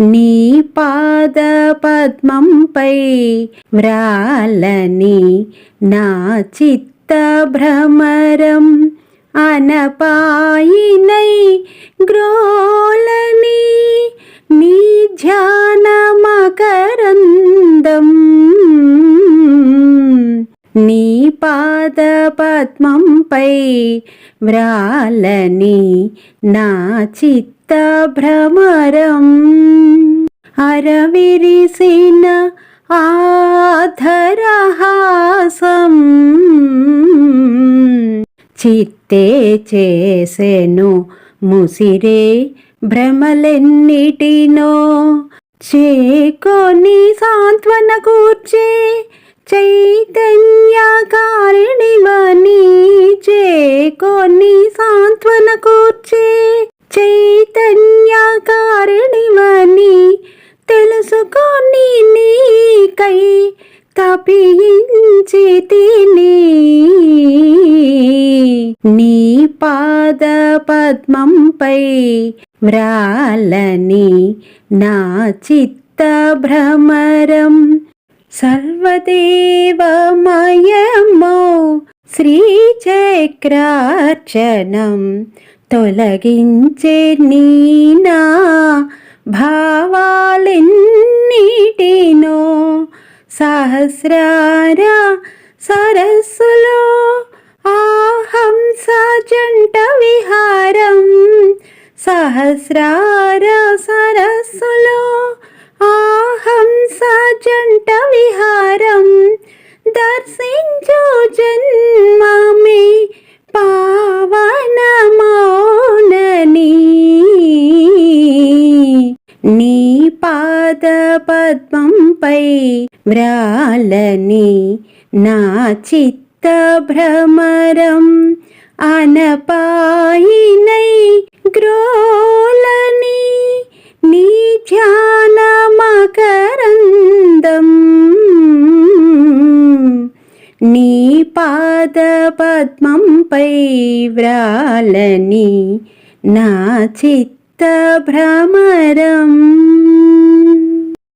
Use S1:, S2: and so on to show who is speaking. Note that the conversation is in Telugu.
S1: నీ పాద పద్మంపై వ్రాలని నా చిత్త భ్రమరం అనపాయినై గ్రోలని నీ ధ్యానమకరందం. నీ పాద పద్మంపై వ్రాలని నా చిత్త భ్రమరం అరవిరిసిన ఆధరహాసం. చిత్తే చేసెను ముసిరే భ్రమలెన్నిటినో. చేకొని సాంత్వన కూర్చే చైతన్య కారిణివని. చేకొని సాంత్వన కూర్చే చైతన్య కారిణి తెలుసుకొని నీకై తపించి తిని. నీ పాద పద్మంపై మ్రాలని నా చిత్త భ్రమరం. సర్వదేవమయమో శ్రీచక్రార్చనం తొలగించే నీనా భావాలిన్ నేను సహస్రార సరస్సులో ఆహంస జంట విహారం. సహస్రార సర పద్మంపై వ్రాలని నా చిత్త భ్రమరం అనపాయినై గ్రోలని నీ ధ్యాన మకరందం నీ పాద పద్మంపై వ్రాలని నా చిత్త భ్రమరం